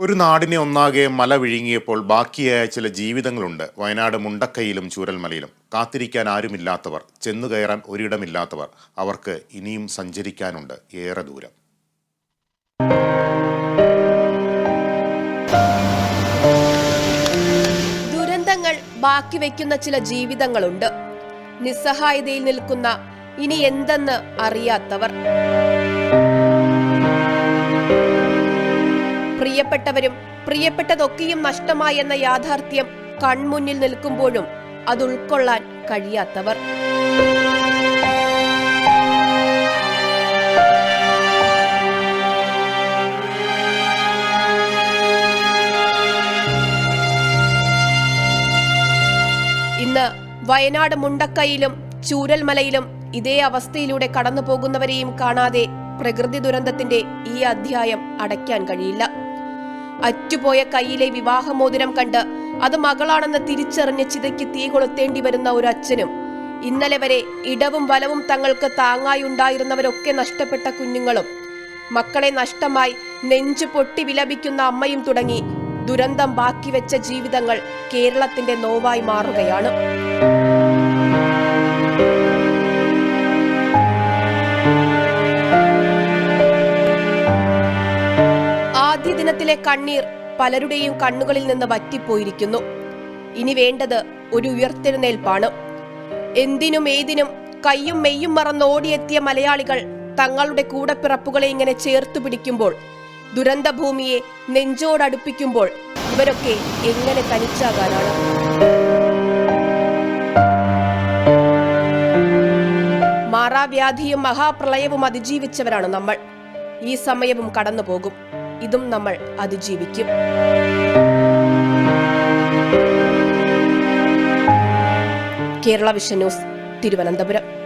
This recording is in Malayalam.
ഒരു നാടിനെ ഒന്നാകെ മല വിഴുങ്ങിയപ്പോൾ ബാക്കിയായ ചില ജീവിതങ്ങളുണ്ട്. വയനാട് മുണ്ടക്കൈയിലും ചൂരൽമലയിലും. കാത്തിരിക്കാൻ ആരുമില്ലാത്തവർ ചെന്നു കയറാൻ ഒരിടമില്ലാത്തവർ അവർക്ക് ഇനിയും സഞ്ചരിക്കാനുണ്ട് ഏറെ ദൂരം. ദുരന്തങ്ങൾ ബാക്കി വയ്ക്കുന്ന ചില ജീവിതങ്ങളുണ്ട്. നിസ്സഹായതയിൽ നിൽക്കുന്ന ഇനി എന്തെന്ന് അറിയാത്തവർ. പ്രിയപ്പെട്ടവരും പ്രിയപ്പെട്ടതൊക്കെയും നഷ്ടമായെന്ന യാഥാർത്ഥ്യം കൺമുന്നിൽ നിൽക്കുമ്പോഴും അത് ഉൾക്കൊള്ളാൻ കഴിയാത്തവർ. ഇന്ന് വയനാട് മുണ്ടക്കൈയിലും ചൂരൽമലയിലും ഇതേ അവസ്ഥയിലൂടെ കടന്നു പോകുന്നവരെയും കാണാതെ പ്രകൃതി ദുരന്തത്തിന്റെ ഈ അധ്യായം അടയ്ക്കാൻ കഴിയില്ല. അറ്റുപോയ കയ്യിലെ വിവാഹമോതിരം കണ്ട് അത് മകളാണെന്ന് തിരിച്ചറിഞ്ഞ് ചിതയ്ക്ക് തീ കൊളുത്തേണ്ടി വരുന്ന ഒരു അച്ഛനും. ഇന്നലെ വരെ ഇടവും വലവും തങ്ങൾക്ക് താങ്ങായി ഉണ്ടായിരുന്നവരൊക്കെ നഷ്ടപ്പെട്ട കുഞ്ഞുങ്ങളും. മക്കളെ നഷ്ടമായി നെഞ്ചു പൊട്ടി വിലപിക്കുന്ന അമ്മയും തുടങ്ങി ദുരന്തം ബാക്കി വെച്ച ജീവിതങ്ങൾ കേരളത്തിന്റെ നോവായി മാറുകയാണ്. ആദ്യ കണ്ണീർ പലരുടെയും കണ്ണുകളിൽ നിന്ന് വറ്റിപ്പോയിരിക്കുന്നു. ഇനി വേണ്ടത് ഒരു ഉയർത്തെഴുന്നേൽപ്പാണ്. എന്തിനും ഏതിനും കയ്യും മെയ്യും മറന്ന് ഓടിയെത്തിയ മലയാളികൾ തങ്ങളുടെ കൂടപ്പിറപ്പുകളെ ഇങ്ങനെ ചേർത്തു പിടിക്കുമ്പോൾ ദുരന്തഭൂമിയെ നെഞ്ചോടടുപ്പിക്കുമ്പോൾ ഇവരൊക്കെ എങ്ങനെ തനിച്ചാകാനാണ്? മാറാവ്യാധിയും മഹാപ്രളയവും അതിജീവിച്ചവരാണ് നമ്മൾ. ഈ സമയവും കടന്നു പോകും ഇതും നമ്മൾ അതിജീവിക്കും. Kerala vision news Thiruvananthapuram.